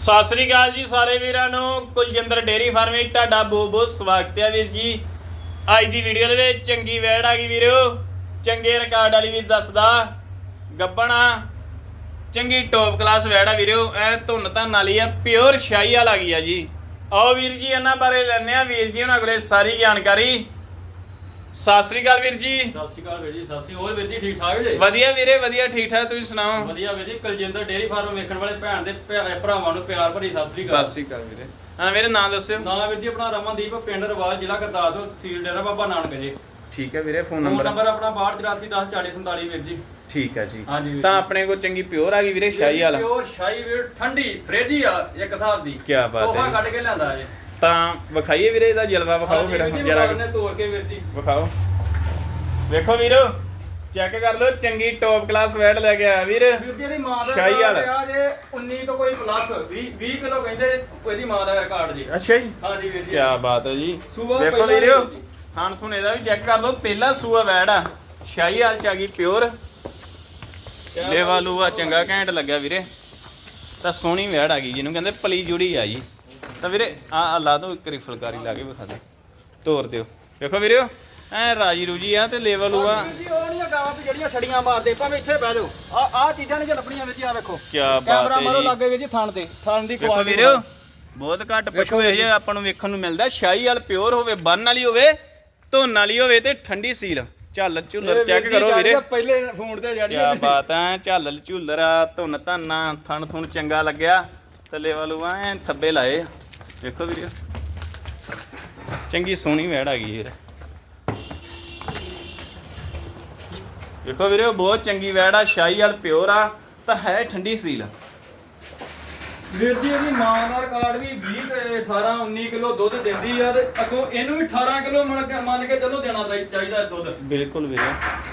ਸਤਿ ਸ੍ਰੀ ਅਕਾਲ ਜੀ ਸਾਰੇ ਵੀਰਾਂ ਨੂੰ। ਕੁਲਜਿੰਦਰ ਡੇਰੀ ਫਾਰਮਿੰਗ, ਤੁਹਾਡਾ ਬਹੁਤ ਬਹੁਤ ਸਵਾਗਤ ਹੈ ਵੀਰ ਜੀ। ਅੱਜ ਦੀ ਵੀਡੀਓ ਦੇ ਵਿੱਚ ਚੰਗੀ ਵੈੜ ਆ ਗਈ ਵੀਰੋ। ਚੰਗੇ ਰਿਕਾਰਡ ਵਾਲੀ ਵੀਰ ਦੱਸਦਾ ਗੱਬਣਾ ਚੰਗੀ ਟੌਪ ਕਲਾਸ ਵੈੜ ਆ ਵੀਰੋ। ਐ ਧੁੰਨ ਧੰਨ ਵਾਲੀ ਆ ਪਿਓਰ ਸ਼ਾਹੀ ਵਾਲਾ ਗਈ ਆ ਜੀ। ਆਓ ਵੀਰ ਜੀ, ਇਹਨਾਂ ਬਾਰੇ ਲੈਣੇ ਆ ਵੀਰ ਜੀ, ਉਹਨਾਂ ਕੋਲੇ ਸਾਰੀ ਜਾਣਕਾਰੀ। ਸਤਿ ਸ੍ਰੀ ਅਕਾਲ ਵੀਰ ਜੀ। ਸਤਿ ਸ਼੍ਰੀ ਅਕਾਲ ਵੀਰ ਜੀ ਸਤਿ ਸ਼੍ਰੀ ਹੋਰ ਵੀਰ ਜੀ ਠੀਕ ਠਾਕ ਜੀ? ਵਧੀਆ ਵੀਰੇ ਵਧੀਆ ਠੀਕ ਠਾਕ ਤੁਸੀਂ ਸੁਣਾਓ? ਵਧੀਆ ਵੀਰ ਜੀ ਕਲਜਿੰਦਰ ਡੇਰੀ ਫਾਰਮ ਵੇਖਣ ਵਾਲੇ ਭੈਣ ਦੇ ਭੈ- ਭਰਾਵਾਂ ਨੂੰ ਪਿਆਰ ਭਰੀ ਸਤਿ ਸ਼੍ਰੀ ਸਤਿ ਅਕਾਲ ਸ੍ਰੀ ਅਕਾਲ ਵੀਰੇ। ਹਾਂ ਵੀਰੇ ਨਾਂ ਦੱਸਿਓ। ਨਾਮ ਵੀਰ ਜੀ ਆਪਣਾ ਰਮਨਦੀਪ ਪਿੰਡ ਰਵਾਲ ਜ਼ਿਲ੍ਹਾ ਗੁਰਦਾਸਪੁਰ ਤਹਿਸੀਲ ਡੇਰਾ ਬਾਬਾ ਨਾਨਕ ਜੀ। ਠੀਕ ਹੈ ਵੀਰੇ ਫੋਨ ਫੋਨ ਨੰਬਰ ਨੰਬਰ ਆਪਣਾ 6284104047 ਵੀਰ ਜੀ। ਠੀਕ ਹੈ ਜੀ। ਹਾਂਜੀ ਵੀਰ ਤਾਂ। ਆਪਣੇ ਕੋਲ ਚੰਗੀ ਪਿਓਰ ਆ ਗਈ ਵੀਰੇ ਸ਼ਾਹੀ ਵਾਲਾ। ਪਿਓਰ ਸ਼ਾਹੀ ਵੀਰ ਠੰਡੀ ਫ੍ਰਿਜੀ ਆ ਇੱਕ ਹਿਸਾਬ ਦੀ। ਕਿਆ ਬਾਤ ਹੈ ਤੋਹਫਾ ਜੀ। ਕੱਢ ਕੇ ਲਿਆਂਦਾ ਜੀ। ਤਾਂ ਵਿਖਾਈਏ ਵੀਰੇ ਇਹਦਾ ਜਲਵਾ ਵਿਖਾਓ ਜੀ ਜਰਾ ਦਿੰਦੇ ਤੋੜ ਕੇ ਵੀਰ ਜੀ। ਵਿਖਾਓ। ਵੇਖੋ ਵੀਰੋ ਚੈੱਕ ਕਰ ਲਓ ਚੰਗੀ ਟੌਪ ਕਲਾਸ ਵੈਟ ਲੈ ਕੇ ਆਇਆ ਵੀਰ। ਵੀਰ ਜੀ ਦੀ ਮਾਂ ਦਾ ਸ਼ਾਹੀ ਰਿਕਾਰਡ ਵਾਲਾ। ਆ ਜੇ 19 ਤੋਂ ਕੋਈ ਪਲੱਸ 20 20 ਕਿਲੋ ਕਹਿੰਦੇ ਇਹਦੀ ਮਾਂ ਦਾ ਰਿਕਾਰਡ ਜੀ। ਅੱਛਾ ਜੀ। ਹਾਂਜੀ ਵੀਰ ਜੀ। ਕੀ ਬਾਤ ਹੈ ਜੀ। ਸੂਆ ਪਹਿਲਾਂ ਵੀਰੋ ਵੀਰ ਜੀ। ਖਾਣ ਸੁਣ ਇਹਦਾ ਵੀ ਚੈੱਕ ਕਰ ਲਓ ਪਹਿਲਾ ਸੂਆ ਵੈੜ ਆ। ਸ਼ਾਹੀ ਹਾਲ ਚ ਆ ਗਈ ਪਿਓਰ ਲੇਵਾ ਲੂਆ ਚੰਗਾ ਘੈਂਟ ਲੱਗਿਆ ਵੀਰੇ। ਤਾਂ ਸੋਹਣੀ ਵੈੜ ਆ ਗਈ ਜਿਹਨੂੰ ਕਹਿੰਦੇ ਪਲੀ ਜੁੜੀ ਆ ਜੀ। ਤਾਂ ਵੀਰੇ ਆ ਆ ਲਾ ਦੋ ਇੱਕ ਰੀ ਫੁਲਕਾਰੀ ਲਾ ਕੇ ਵਿਖਾ ਦੇ ਤੋਰ ਦਿਓ। ਵੇਖੋ ਵੀਰੇ ਐ ਰਾਜੀ ਰੂਜੀ ਆ ਤੇ ਲੇਵਾ ਲੂਆ ਵੀਰ ਜੀ ਉਹ ਨਹੀਂ ਗਾਵਾਂ ਵੀ ਜਿਹੜੀਆਂ ਛੜੀਆਂ ਮਾਰਦੇ ਭਾਵੇਂ ਇੱਥੇ ਬਹਿ ਜਾਓ। ਆ ਆ ਚੀਜ਼ਾਂ ਨਹੀਂ ਲੱਭਣੀਆਂ ਵੀਰ ਜੀ ਆ ਵੇਖੋ। ਕੀ ਬਾਤ ਕੈਮਰਾ ਹੈ ਮਾਰੋ ਜੀ। ਲੱਗੇ ਵੀਰ ਜੀ ਥਣ ਤੇ ਥਣ ਦੀ ਵੇਖੋ ਕੁਆਲਿਟੀ ਵੀਰੇ ਬਹੁਤ ਘੱਟ ਪਸ਼ੂ ਇਹ ਜਿਹੇ ਆਪਾਂ ਨੂੰ ਵੇਖਣ ਨੂੰ ਮਿਲਦਾ। ਸ਼ਾਹੀ ਵਾਲ ਪਿਓਰ ਹੋਵੇ ਬੰਨ ਵਾਲੀ ਹੋਵੇ ਧੁੰਨ ਵਾਲੀ ਹੋਵੇ ਤੇ ਠੰਡੀ ਸੀਲ। ਝੱਲ ਝੁੱਲਰ ਚੈੱਕ ਕਰੋ ਵੀਰੇ। ਪਹਿਲੇ ਫੋਨ ਤੇ ਕੀ ਬਾਤ ਹੈ ਝੱਲ ਝੁੱਲਰ ਆ ਧੁੰਨ ਧਾਨਾ ਥਣ ਥੁਣ ਚੰਗਾ ਲੱਗਿਆ। ਥੱਲੇ ਵਾਲੂ ਐ ਥੱਬੇ ਲਾਏ। ਦੇਖੋ ਵੀਰੇ। ਚੰਗੀ ਸੋਹਣੀ ਵੈੜ ਆ ਗਈ ਵੀਰੇ ਵੇਖੋ ਵੀਰੇ ਬਹੁਤ ਚੰਗੀ ਵੈੜ ਆ, ਸ਼ਾਹੀ ਵਾਲ ਪਿਓਰ ਆ, ਤਾਂ ਹੈ ਠੰਡੀ ਸੀਲ। ਵੀਰ ਜੀ ਇਹਦੀ ਮਾਂ ਦਾ ਰਿਕਾਰਡ ਵੀ 20 ਤੇ 18 19 ਕਿਲੋ ਦੁੱਧ ਦਿੰਦੀ ਆ ਤੇ ਅੱਗੋਂ ਇਹਨੂੰ ਵੀ 18 ਕਿਲੋ ਮੰਨ ਕੇ ਮੰਨ ਕੇ ਚਲੋ ਦੇਣਾ ਚਾਹੀ- ਚਾਹੀਦਾ ਦੁੱਧ। ਬਿਲਕੁਲ ਵੀਰੇ।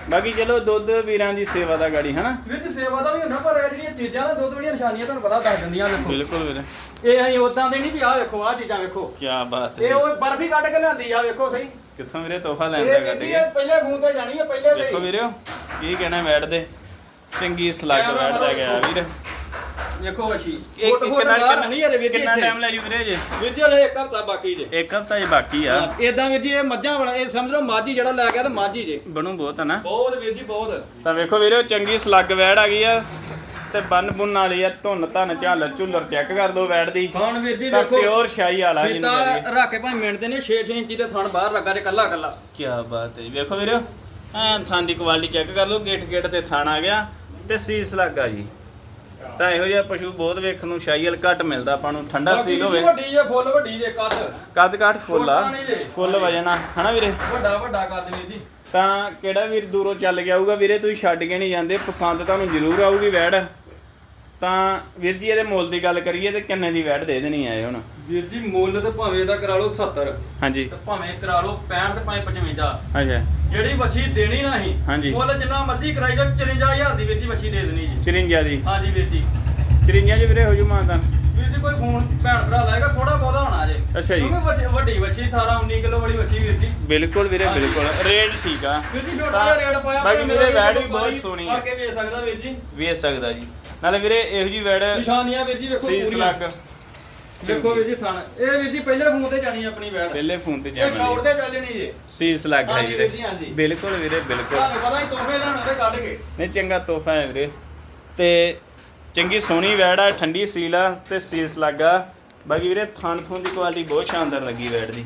ਬਾਕੀ ਚਲੋ ਦੁੱਧ ਵੀਰਾਂ ਦੀ ਸੇਵਾ ਦਾ ਗਾੜੀ ਹਨਾ? ਵੀਰ ਜੀ ਸੇਵਾ ਦਾ ਵੀ ਹੁੰਦਾ ਪਰ ਇਹ ਜਿਹੜੀਆਂ ਚੀਜ਼ਾਂ ਦਾ ਦੁੱਧ ਵਾਲੀਆਂ ਨਿਸ਼ਾਨੀਆਂ ਤੁਹਾਨੂੰ ਪਤਾ ਦੱਸ ਦਿੰਦੀਆਂ ਵੇਖੋ। ਬਿਲਕੁਲ ਵੀਰੇ। ਇਹ ਅਸੀਂ ਉਦਾਂ ਦੇ ਨਹੀਂ ਵੀ ਆ ਵੇਖੋ ਆ ਚੀਜ਼ਾਂ ਵੇਖੋ। ਕੀ ਬਾਤ ਹੈ ਇਹ ਉਹ ਬਰਫੀ ਕੱਢ ਕੇ ਲਿਆਂਦੀ ਆ ਵੇਖੋ ਸਹੀ। ਕਿੱਥੋਂ ਵੀਰੇ ਤੋਹਫਾ ਇਹ ਲੈਂਦਾ ਵੀਰ ਗੱਡ ਜੀ ਇਹ ਪਹਿਲੇ ਫੋਨ ਤੇ ਜਾਣੀ ਹੈ ਪਹਿਲੇ ਦੇਖੋ। ਵੀਰੇ ਕੀ ਕਹਿਣਾ ਬੈਠ ਦੇ। ਚੰਗੀ ਸਲੱਗ ਬੈਠਦਾ ਗਿਆ ਵੀਰ। ਵੇਖੋ ਵਸ਼ੀ ਇੱਕ ਫੋਟੋ ਫੋਟੋ ਕਿੰਨਾ ਬਾਹਰ ਨਹੀਂ ਅਰੇ ਵੀਰ ਜੀ ਕਿੰਨਾ ਇੱਥੇ। ਟਾਈਮ ਲੈ ਜੂ ਵੀਰੇ ਜੇ ਵੀਰ ਜੀ ਹਲੇ ਇੱਕ ਹਫਤਾ ਬਾਕੀ ਜੇ। ਇੱਕ ਹਫਤਾ ਹੀ ਬਾਕੀ ਆ। ਇਦਾਂ ਵੀਰ ਜੀ ਇਹ ਮੱਝਾਂ ਬਣਾ ਇਹ ਸਮਝ ਲਓ ਮਾਝੀ ਜਿਹੜਾ ਲੈ ਗਿਆ ਤੇ ਮਾਝੀ ਜੇ। ਬਣੂ ਬਹੁਤ ਆ ਨਾ। ਬਹੁਤ ਵੀਰ ਜੀ ਬਹੁਤ। ਤਾਂ ਵੇਖੋ ਵੀਰੇ ਚੰਗੀ ਸਲੱਗ ਵੈੜ ਆ ਗਈ ਆ ਤੇ ਬੰਨ ਬੁੰਨ ਵਾਲੀ ਆ ਧੁੰਨ ਧਨ ਝੱਲ ਝੁੱਲਰ ਚੈੱਕ ਕਰ ਲਓ ਵੈੜ ਦੀ। ਥਣ ਵੀਰ ਜੀ ਤਾਂ ਵੇਖੋ ਪਿਓਰ ਸ਼ਾਹੀ ਵਾਲਾ ਤਾਂ ਕਰੀਏ ਰੱਖ ਕੇ ਭਾਵੇਂ ਮਿੰਟ ਦੇ ਨੇ 6-6 ਇੰਚੀ ਦੇ ਥਣ ਬਾਹਰ ਲੱਗਾ ਜੇ ਕੱਲਾ ਕੱਲਾ। ਕੀ ਬਾਤ ਹੈ ਜੀ। ਵੇਖੋ ਵੀਰੇ ਐ ਥਾਂ ਦੀ ਕੁਆਲਿਟੀ ਚੈੱਕ ਕਰ ਲਓ ਗੇਟ ਗੇਟ ਤੇ ਥਾਣ ਆ ਗਿਆ ਤੇ ਸੀਸ ਲੱਗਾ ਜੀ। ਤਾਂ ਇਹੋ ਜਿਹਾ ਪਸ਼ੂ ਬਹੁਤ ਵੇਖਣ ਨੂੰ ਸ਼ਾਹੀਲ ਘੱਟ ਮਿਲਦਾ ਆਪਾਂ ਨੂੰ ਠੰਡਾ ਸੀਲ ਹੋਵੇ। ਵੱਡੀ ਜੇ ਫੁੱਲ ਵੱਡੀ ਜੇ ਕੱਦ। ਕੱਦ ਕਾਠ ਫੁੱਲ ਆ। ਫੁੱਲ ਵਜਣਾ ਹਨਾ ਵੀਰੇ? ਵੱਡਾ ਵੱਡਾ ਕੱਦ ਵੀਰ ਜੀ। ਤਾਂ ਕਿਹੜਾ ਵੀਰ ਦੂਰੋਂ ਚੱਲ ਗਿਆ ਆਊਗਾ ਵੀਰੇ? ਤੁਸੀਂ ਛੱਡ ਕੇ ਨਹੀਂ ਜਾਂਦੇ ਪਸੰਦ ਤੁਹਾਨੂੰ ਜ਼ਰੂਰ ਆਊਗੀ ਵੈੜ। ਤਾਂ ਵੀਰ ਜੀ ਇਹਦੇ ਮੁੱਲ ਦੀ ਗੱਲ ਕਰੀਏ ਤੇ ਕਿੰਨੇ ਦੀ ਵੈੜ ਦੇ ਦੇਣੀ ਆਏ ਹੁਣ? ਵੀਰ ਜੀ ਮੁੱਲ ਤੇ ਭਾਵੇਂ ਇਹਦਾ ਕਰਾ ਲਓ 70 ਹਾਂਜੀ। ਤੇ ਭਾਵੇਂ ਕਰਾ ਲਓ 65 ਤੇ ਭਾਵੇਂ 55 ਅੱਛਾ। ਜਿਹੜੀ ਵੱਛੀ ਦੇਣੀ ਨਹੀਂ ਹਾਂਜੀ। ਮੁੱਲ ਜਿੰਨਾ ਮਰਜ਼ੀ ਕਰਾਈ ਜਾਓ 54000 ਦੀ ਵੀਰ ਜੀ ਵੱਛੀ ਦੇ ਦੇਣੀ ਜੀ। 54 ਦੀ। ਹਾਂਜੀ ਵੀਰ ਜੀ। 54 ਜੀ ਵੀਰੇ ਹੋ ਜੂ ਮਾਨਦਾਨ। ਵੀਰ ਜੀ ਕੋਈ ਫੋਨ ਭੈਣ ਭਰਾ ਲਾਏਗਾ ਥੋੜਾ ਬਹੁਤਾ ਹੋਣਾ ਜੇ। ਅੱਛਾ ਜੀ। ਕਿਉਂਕਿ ਵੱਛੀ- ਵੱਡੀ ਵੱਛੀ 18 19 ਕਿਲੋ ਵਾਲੀ ਵੱਛੀ ਵੀਰ ਜੀ। ਬਿਲਕੁਲ ਵੀਰੇ। ਬਿਲਕੁਲ। ਰੇਟ ਠੀਕ ਆ। ਵੀਰ ਜੀ ਛੋਟਾ ਜਿਹਾ ਰੇਟ ਪਾਇਆ ਬਾਕੀ ਭਾਵੇਂ ਵੀਰੇ ਮੇਰਾ ਵੈੜ ਵੀ ਵੀਰ ਬਹੁਤ ਵਪਾਰੀ ਸੋਹਣੀ ਹੈ। ਕਰਕੇ ਵੇਚ ਸਕਦਾ ਵੀਰ ਜੀ। ਵੇਚ ਸਕਦਾ ਜੀ। ਨਾਲੇ ਵੀਰੇ ਇਹੋ ਜੀ ਵੈੜ ਨਿਸ਼ਾਨੀਆਂ ਵੀਰ ਜੀ ਵੇਖੋ ਸੀਸ ਪੂਰੀਆਂ। ਲੱਗ ਵੇਖੋ ਵੀਰ ਜੀ ਥਣ। ਇਹ ਵੀਰ ਜੀ ਪਹਿਲੇ ਫੋਨ ਤੇ ਜਾਣੀ ਆਪਣੀ ਵੈੜ। ਪਹਿਲੇ ਫੋਨ ਤੇ ਇਹ ਸ਼ਾਉਟ ਜਾਵਾਂਗੇ ਤੇ ਚੱਲ ਜਣੀ ਜੇ। ਸੀਸ ਲੱਗ ਹੈ ਹਾਂਜੀ ਵੀਰੇ। ਵੀਰ ਜੀ, ਹਾਂਜੀ। ਬਿਲਕੁਲ ਵੀਰੇ ਬਿਲਕੁਲ। ਤੁਹਾਨੂੰ ਪਤਾ ਹੀ ਤੋਹਫੇ ਲੈਣ ਤੇ ਕੱਢ ਕੇ। ਨਹੀਂ ਚੰਗਾ ਤੋਹਫਾ ਹੈ ਵੀਰੇ। ਤੇ ਚੰਗੀ ਸੋਹਣੀ ਵੈੜ ਆ ਠੰਡੀ ਸੀਲ ਆ ਤੇ ਸੀਸ ਲੱਗਾ ਬਾਕੀ ਵੀਰੇ ਥਣ ਥੁਣ ਦੀ ਕੁਆਲਿਟੀ ਬਹੁਤ ਸ਼ਾਨਦਾਰ ਲੱਗੀ ਵੈੜ ਦੀ।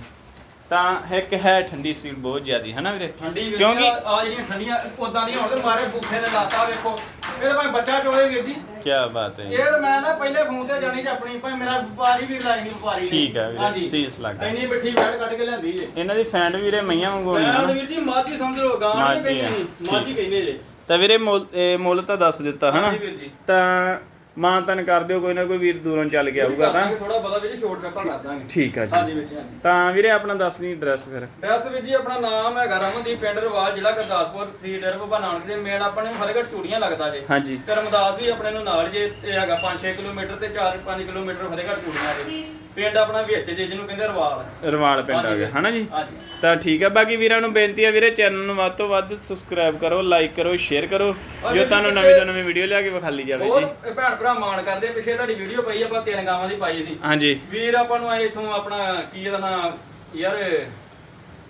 ਤਾਂ ਇੱਕ ਹੈ ਠੰਡੀ ਸੀਲ ਬਹੁਤ ਜ਼ਿਆਦੀ ਹੈ ਨਾ ਵੀਰੇ ਠੰਡੀ ਕਿਉਂਕਿ ਆ ਜਿਹੜੀਆਂ ਠੰਡੀਆਂ ਉਦਾਂ ਦੀਆਂ ਹੋਣ ਤੇ ਮਾਰੇ ਬੂਖੇ ਨੇ ਲਾਤਾ ਵੇਖੋ। ਇਹ ਤਾਂ ਭਾਵੇਂ ਬੱਚਾ ਚੋਏ ਵੀਰ ਜੀ। ਕੀ ਬਾਤ ਹੈ। ਇਹ ਤਾਂ ਮੈਂ ਨਾ ਪਹਿਲੇ ਫੋਨ ਤੇ ਜਾਣੀ ਚ ਆਪਣੀ ਭਾਵੇਂ ਮੇਰਾ ਵਪਾਰੀ ਵੀ ਲਾਈ ਨਹੀਂ ਵਪਾਰੀ। ਠੀਕ ਹੈ ਵੀਰੇ। ਸੀਸ ਲੱਗ। ਇੰਨੀ ਮਿੱਠੀ ਵੈੜ ਕੱਢ ਕੇ ਲਿਆਂਦੀ ਜੇ। ਇਹਨਾਂ ਦੀ ਫੈਂਟ ਵੀਰੇ ਮਈਆਂ ਵਾਂਗੂ ਹੋਣੀ ਨਾ। ਵੀਰ ਜੀ ਮਾਝੀ ਸਮਝ ਲਓ ਗਾਂ ਨਹੀਂ ਕਹਿੰਦੇ ਮਾਝੀ ਕਹਿੰਦੇ ਜੇ। ਤਾਂ ਵੀਰੇ ਮੁੱਲ ਇਹ ਮੁੱਲ ਤਾਂ ਦੱਸ ਦਿੱਤਾ ਹਨਾ? ਹਾਂਜੀ ਵੀਰ ਜੀ। ਤਾਂ ਮਾਂ ਤਨ ਕਰ ਦਿਓ ਕੋਈ ਨਾ ਕੋਈ ਵੀਰ ਦੂਰੋਂ ਚੱਲ ਕੇ ਆਊਗਾ ਤਾਂ। ਥੋੜਾ ਬਤਾ ਵੀਰ ਸ਼ੋਰਟ ਕੱਟਾ ਕਰ ਦਾਂਗੇ। ਠੀਕ ਆ ਹਾਂਜੀ ਜੀ ਵੀਰ ਜੀ ਹਾਂਜੀ। ਤਾਂ ਵੀਰੇ ਆਪਣਾ ਦੱਸ ਦੀ ਐਡਰੈਸ ਫਿਰ। ਡਰੈਸ ਵੀਰ ਜੀ ਆਪਣਾ ਨਾਮ ਹੈਗਾ ਰਮਨਦੀਪ ਪਿੰਡ ਰਵਾਲ ਜ਼ਿਲ੍ਹਾ ਗੁਰਦਾਸਪੁਰ ਸੀ ਡਰ ਬਾਬਾ ਨਾਨਕ ਦੇ ਮੇਨ ਆਪਣੇ ਨੂੰ ਫਰਗੜ ਚੂੜੀਆਂ ਲੱਗਦਾ ਜੇ। ਹਾਂਜੀ। ਕਰਮਦਾਸ ਵੀ ਆਪਣੇ ਨੂੰ ਨਾਲ ਜੇ ਇਹ ਹੈਗਾ 5-6 ਕਿਲੋਮੀਟਰ ਤੇ 4-5 ਕਿਲੋਮੀਟਰ ਫਤਿਹਗੜ੍ਹ ਚੂੜੀਆਂ ਦੇ ਪਿੰਡ ਆਪਣਾ ਵਿੱਚ ਜੇ ਜਿਹਨੂੰ ਕਹਿੰਦੇ ਰਵਾਲ। ਰਵਾਲ ਪਿੰਡ ਆ ਗਿਆ ਹਨਾ ਜੀ? ਹਾਂਜੀ। ਤਾਂ ਠੀਕ ਹੈ ਬਾਕੀ ਵੀਰਾਂ ਨੂੰ ਬੇਨਤੀ ਹੈ ਵੀਰੇ ਚੈਨਲ ਨੂੰ ਵੱਧ ਤੋਂ ਵੱਧ ਸਬਸਕ੍ਰਾਈਬ ਕਰੋ ਲਾਈਕ ਕਰੋ ਸ਼ੇਅਰ ਕਰੋ ਜੋ ਤੁਹਾਨੂੰ ਨਵੀਂ ਤੋਂ ਨਵੀਂ ਵੀਡੀਓ ਲਿਆ ਕੇ ਵਿਖਾਲੀ ਜਾਵੇ ਹੋਰ ਜੀ ਇਹ ਭੈਣ ਭਰਾ ਮਾਣ ਕਰਦੇ ਆ, ਪਿੱਛੇ ਤੁਹਾਡੀ ਵੀਡੀਓ ਪਈ ਆਪਾਂ ਤਿੰਨ ਗਾਵਾਂ ਦੀ ਪਾਈ ਸੀ। ਹਾਂਜੀ। ਵੀਰ ਆਪਾਂ ਨੂੰ ਆਏ ਇਥੋਂ ਆਪਣਾ ਕੀ ਇਹਦਾ ਨਾਂ? ਯਾਰ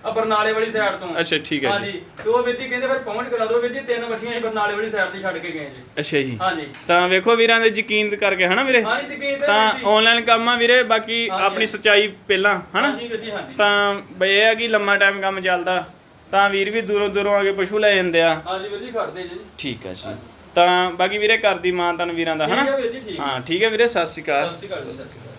ਆ ਬਰਨਾਲੇ ਵਾਲੀ ਸਾਈਡ ਤੋਂ। ਅੱਛਾ ਠੀਕ ਹੈ ਜੀ। ਹਾਂਜੀ ਤੇ ਉਹ ਵੀਰ ਜੀ ਕਹਿੰਦੇ ਫਿਰ ਪਹੁੰਚ ਕਰਾ ਦਿਓ। ਵੀਰ ਜੀ ਤਿੰਨ ਮੱਛੀਆਂ ਅਸੀਂ ਬਰਨਾਲੇ ਵਾਲੀ ਸਾਈਡ ਤੇ ਛੱਡ ਕੇ ਗਏ ਜੀ। ਅੱਛਾ ਜੀ। ਹਾਂਜੀ। ਤਾਂ ਵੇਖੋ ਵੀਰਾਂ ਦੇ ਯਕੀਨ ਕਰਕੇ ਹਨਾ ਵੀਰੇ? ਹਾਂਜੀ ਯਕੀਨ ਤੇ ਤਾਂ ਵੀਰ ਜੀ। ਆਨਲਾਈਨ ਕੰਮ ਆ ਵੀਰੇ ਬਾਕੀ। ਆਪਣੀ ਸੱਚਾਈ ਪਹਿਲਾਂ ਹਨਾ? ਹਾਂਜੀ ਵੀਰ ਜੀ ਹਾਂਜੀ। ਤਾਂ ਬਈ ਇਹ ਆ ਕਿ ਲੰਮਾ ਟਾਈਮ ਕੰਮ ਚੱਲਦਾ। ਤਾਂ ਵੀਰ ਵੀ ਦੂਰੋਂ ਦੂਰੋਂ ਆ ਕੇ ਪਸ਼ੂ ਲੈ ਜਾਂਦੇ ਆ। ਹਾਂਜੀ ਵੀਰ ਜੀ ਖੜਦੇ ਜੀ। ਠੀਕ ਹੈ ਜੀ। ਤਾਂ ਬਾਕੀ ਵੀਰੇ ਕਰਦੀ ਮਾਂ ਤੁਹਾਨੂੰ ਵੀਰਾਂ ਦਾ ਠੀਕ ਹਨਾ? ਹੈ ਵੀਰ ਜੀ ਠੀਕ। ਹੈ ਹਾਂ ਠੀਕ ਹੈ ਵੀਰੇ ਸਤਿ ਸ਼੍ਰੀ ਅਕਾਲ। ਸਤਿ ਸ਼੍ਰੀ ਅਕਾਲ ਜੀ, ਸਤਿ ਸ਼੍ਰੀ ਅਕਾਲ।